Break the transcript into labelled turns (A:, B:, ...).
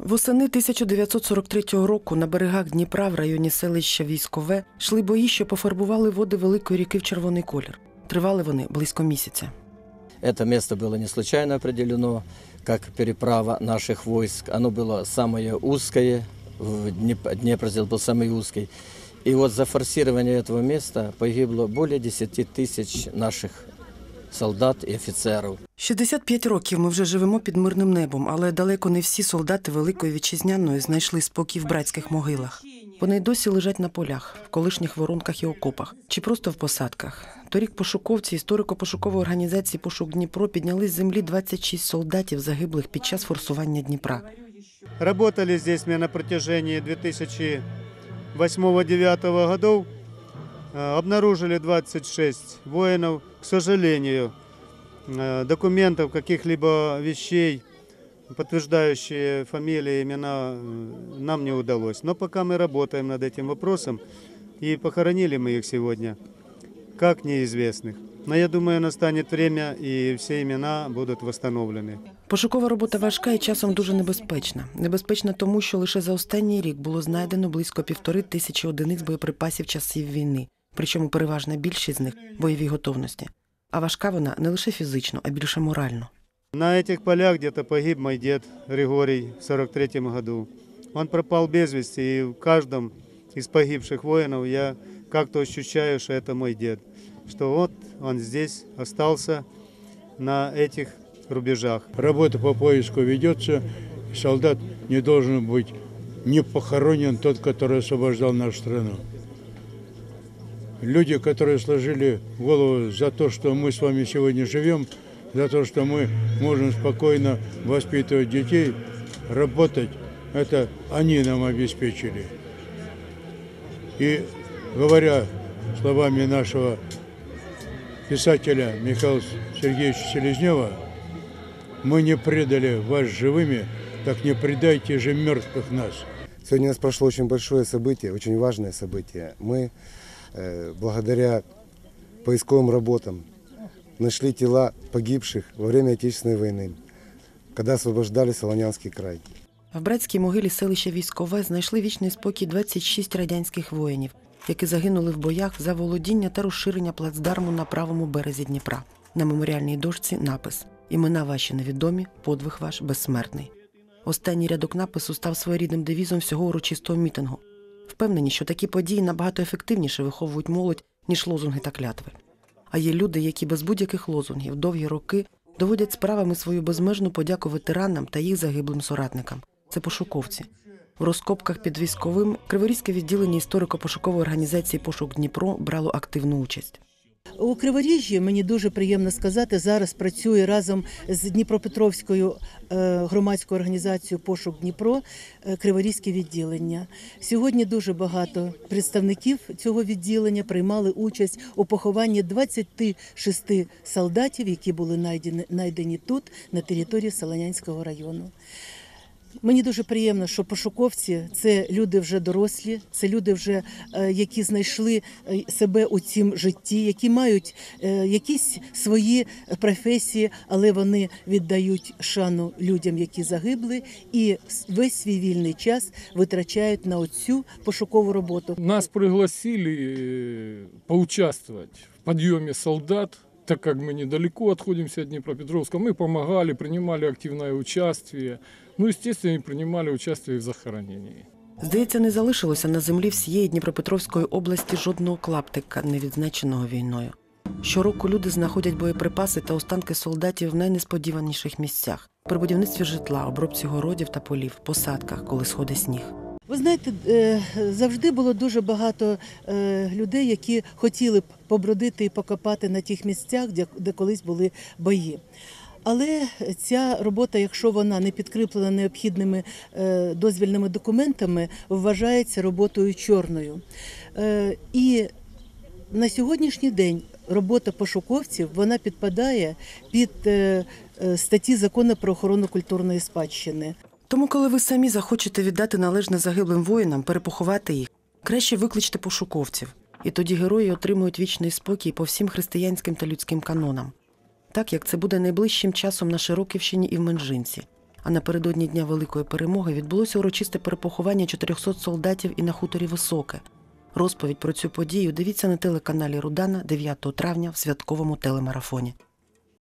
A: Восени 1943 року на берегах Дніпра в районі селища Військове йшли бої, що пофарбували води Великої ріки в червоний колір. Тривали вони близько місяця.
B: Это место было не случайно определено как переправа наших войск. Оно было самое узкое, в Днеп- Днепр здесь был самый узкий. И вот за форсирование этого места погибло более 10 тысяч наших солдат и офицеров.
A: 65 років ми вже живемо під мирним небом, але далеко не всі солдати Великої вітчизняної знайшли спокій в братських могилах. Вони й досі лежать на полях, в колишніх воронках і окопах, чи просто в посадках. Торік пошуковці історико-пошукової організації Пошук Дніпро підняли з землі 26 солдатів, загиблих під час форсування Дніпра.
C: Работали здесь мы на протяжении 2008-2009 годов. Э, Обнаружили 26 воинов. К сожалению, э, документов, каких-либо вещей, подтверждающие фамилии, имена, э, нам не удалось. Но пока мы работаем над этим вопросом, и похоронили мы их сегодня, как неизвестных. Но я думаю, настанет время, и все имена будут восстановлены.
A: Пошукова робота важка і часом дуже небезпечна. Небезпечна тому, що лише за останній рік було знайдено близько півтори тисячі одиниць боєприпасів часів війни, причому переважна більшість з них бойовій готовності. А важка вона не лише фізично, а більше морально.
C: На этих полях где-то погиб мой дед Григорий в 43 году. Он пропал без вести, и в каждом из погибших воинов я как-то ощущаю, что это мой дед. Что вот он здесь остался на этих рубежах.
D: Работа по поиску ведется, и солдат не должен быть не похоронен тот, который освобождал нашу страну. Люди, которые сложили голову за то, что мы с вами сегодня живем, за то, что мы можем спокойно воспитывать детей, работать, это они нам обеспечили. И говоря словами нашего писателя Михаила Сергеевича Селезнева, мы не предали вас живыми, так не предайте же мертвых нас.
E: Сегодня у нас прошло очень большое событие, очень важное событие. Мы благодаря поисковым работам нашли тела погибших во время Отечественной войны, когда освобождали Солонянский край.
A: В братській могилі селища Військове знайшли вічний спокій 26 радянських воїнів, які загинули в боях за володіння та розширення плацдарму на правому березі Дніпра. На меморіальній дошці напис Імена ваші невідомі, подвиг ваш безсмертний. Останній рядок напису став своєрідним девізом всього урочистого мітингу. Впевнені, що такі події набагато ефективніше виховують молодь, ніж лозунги та клятви. А є люди, які без будь-яких лозунгів довгі роки доводять справами свою безмежну подяку ветеранам та їх загиблим соратникам. Це пошуковці. В розкопках під військовим Криворізьке відділення історико-пошукової організації Пошук Дніпро брало активну участь.
F: У Криворіжжі мені дуже приємно сказати, зараз працює разом з Дніпропетровською е, громадською організацією Пошук Дніпро е, Криворізьке відділення. Сьогодні дуже багато представників цього відділення приймали участь у похованні 26 солдатів, які були найдені, найдені тут, на території Солонянського району. Мені дуже приємно, що пошуковці це люди вже дорослі, це люди, вже е, які знайшли е, себе у цім житті, які мають е, якісь свої професії, але вони віддають шану людям, які загибли, і с- весь свій вільний час витрачають на оцю пошукову роботу.
G: Нас пригласили э, поучаствовать в подъеме солдат, так как мы недалеко отходимся от Днепропетровска. Мы помогали, принимали активное участие. Ну, естественно, принимали участие в захоронении.
A: Здається, не залишилося на землі всієї Дніпропетровської області жодного клаптика, не відзначеного війною. Щороку люди знаходять боєприпаси та останки солдатів в найнесподіваніших місцях при будівництві житла, обробці городів та полів, посадках, коли сходить сніг.
F: Ви знаєте, е, завжди було дуже багато е, людей, які хотіли б побродити і покопати на тих місцях, де колись були бої. Але ця робота, якщо вона не підкріплена необхідними е, дозвільними документами, вважається роботою чорною. Е, І на сьогоднішній день робота пошуковців вона підпадає під е, статті закону про охорону культурної спадщини.
A: Тому, коли ви самі захочете віддати належне загиблим воїнам, перепоховати їх, краще викличте пошуковців, і тоді герої отримують вічний спокій по всім християнським та людським канонам. Так як це буде найближчим часом на Широківщині і в Менжинці. А напередодні Дня Великої перемоги відбулося урочисте перепоховання 400 солдатів і на хуторі Високе. Розповідь про цю подію дивіться на телеканалі Рудана 9 травня в святковому телемарафоні.